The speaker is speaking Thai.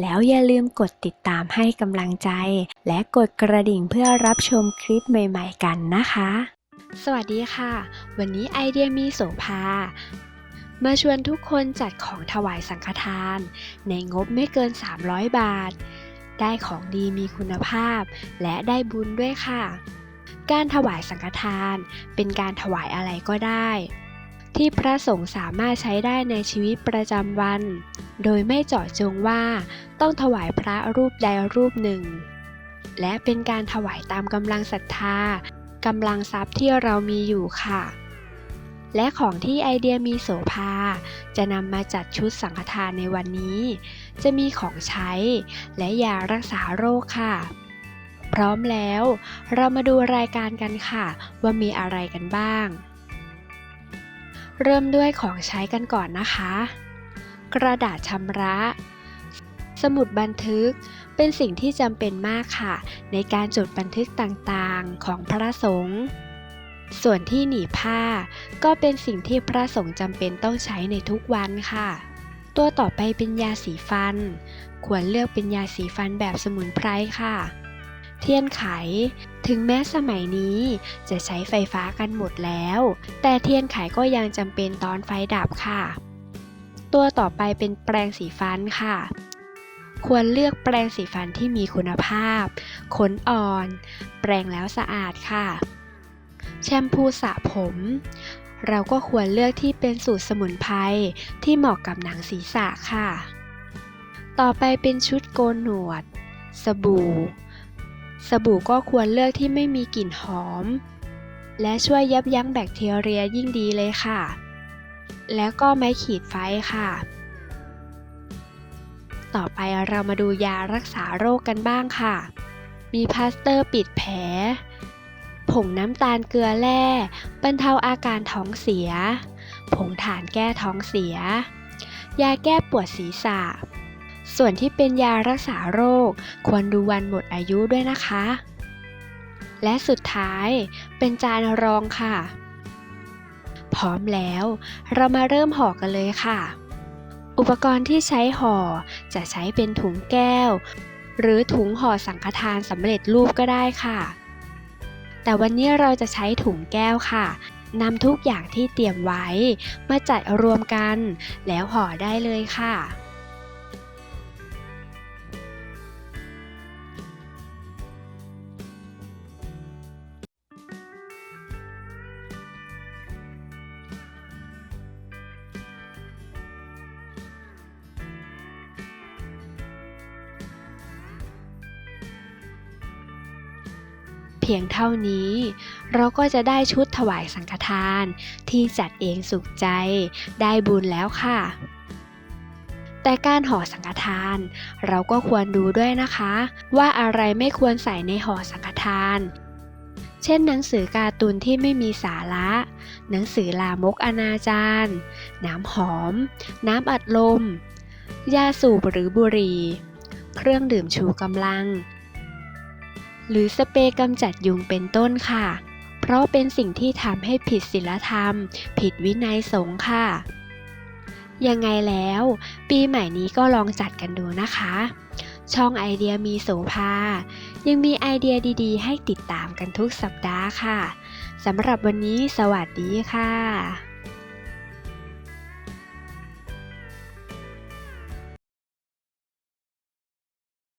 แล้วอย่าลืมกดติดตามให้กำลังใจ และกดกระดิ่งเพื่อรับชมคลิปใหม่ๆกันนะคะ สวัสดีค่ะ วันนี้ไอเดียมีโสภามาชวนทุกคนจัดของถวายสังฆทาน ในงบไม่เกิน 300 บาท ได้ของดีมีคุณภาพ และได้บุญด้วยค่ะ การถวายสังฆทานเป็นการถวายอะไรก็ได้ ที่พระสงฆ์สามารถใช้ได้ในชีวิตประจำวัน โดยไม่เจาะจงว่าต้องถวายพระรูปใดรูปหนึ่ง และเป็นการถวายตามกำลังศรัทธากำลังทรัพย์ที่เรามีอยู่ค่ะ และของที่ไอเดียมีโสภา จะนำมาจัดชุดสังฆทานในวันนี้ จะมีของใช้และยารักษาโรคค่ะ พร้อมแล้ว เรามาดูรายการกันค่ะ ว่ามีอะไรกันบ้าง เริ่มด้วยของใช้กันก่อนนะคะ กระดาษชำระ สมุดบันทึก เป็นสิ่งที่จำเป็นมากค่ะ ในการจดบันทึกต่างๆของพระสงฆ์ส่วนที่หนีผ้า ก็เป็นสิ่งที่พระสงฆ์จำเป็นต้องใช้ในทุกวันค่ะ ตัวต่อไปเป็นยาสีฟัน ควรเลือกเป็นยาสีฟันแบบสมุนไพรค่ะ เทียนไข ถึงแม้สมัยนี้จะใช้ไฟฟ้ากันหมดแล้ว แต่เทียนไขก็ยังจำเป็นตอนไฟดับค่ะ ตัวต่อไปเป็นแปรงสีฟันค่ะ ควรเลือกแปรงสีฟันที่มีคุณภาพ ขนอ่อน แปรงแล้วสะอาดค่ะ แชมพูสระผม เราก็ควรเลือกที่เป็นสูตรสมุนไพรที่เหมาะกับหนังศีรษะค่ะ ต่อไปเป็นชุดโกนหนวด สบู่ สบู่ก็ควรเลือกที่ไม่มีกลิ่นหอม และช่วยยับยั้งแบคทีเรียยิ่งดีเลยค่ะ แล้วก็ไม้ขีดไฟค่ะ ต่อไปเรามาดูยารักษาโรคกันบ้างค่ะ มีพลาสเตอร์ปิดแผล ผงน้ำตาลเกลือแร่บรรเทาอาการท้องเสีย ผงถ่านแก้ท้องเสีย ยาแก้ปวดศีรษะ ส่วนที่เป็นยารักษาโรค ควรดูวันหมดอายุด้วยนะคะ และสุดท้ายเป็นจานรองค่ะ พร้อมแล้ว เรามาเริ่มห่อกันเลยค่ะ อุปกรณ์ที่ใช้ห่อจะใช้เป็นถุงแก้ว หรือถุงห่อสังฆทานสำเร็จรูปก็ได้ค่ะ แต่วันนี้เราจะใช้ถุงแก้วค่ะนำทุกอย่างที่เตรียมไว้ มาจัดรวมกัน แล้วห่อได้เลยค่ะ เพียงเท่านี้ เราก็จะได้ชุดถวายสังฆทานที่จัดเองสุขใจ ได้บุญแล้วค่ะ แต่การห่อสังฆทาน เราก็ควรดูด้วยนะคะ ว่าอะไรไม่ควรใส่ในห่อสังฆทาน เช่น หนังสือการ์ตูนที่ไม่มีสาระ หนังสือลามกอนาจารน้ำหอม น้ำอัดลม ยาสูบหรือบุหรี่เครื่องดื่มชูกำลัง หรือสเปรย์กำจัดยุงเป็นต้นค่ะ เพราะเป็นสิ่งที่ทำให้ผิดศีลธรรม ผิดวินัยสงฆ์ค่ะ ยังไงแล้ว ปีใหม่นี้ก็ลองจัดกันดูนะคะ ช่องไอเดียมีโสภา ยังมีไอเดียดีๆ ให้ติดตามกันทุกสัปดาห์ค่ะสำหรับวันนี้สวัสดีค่ะ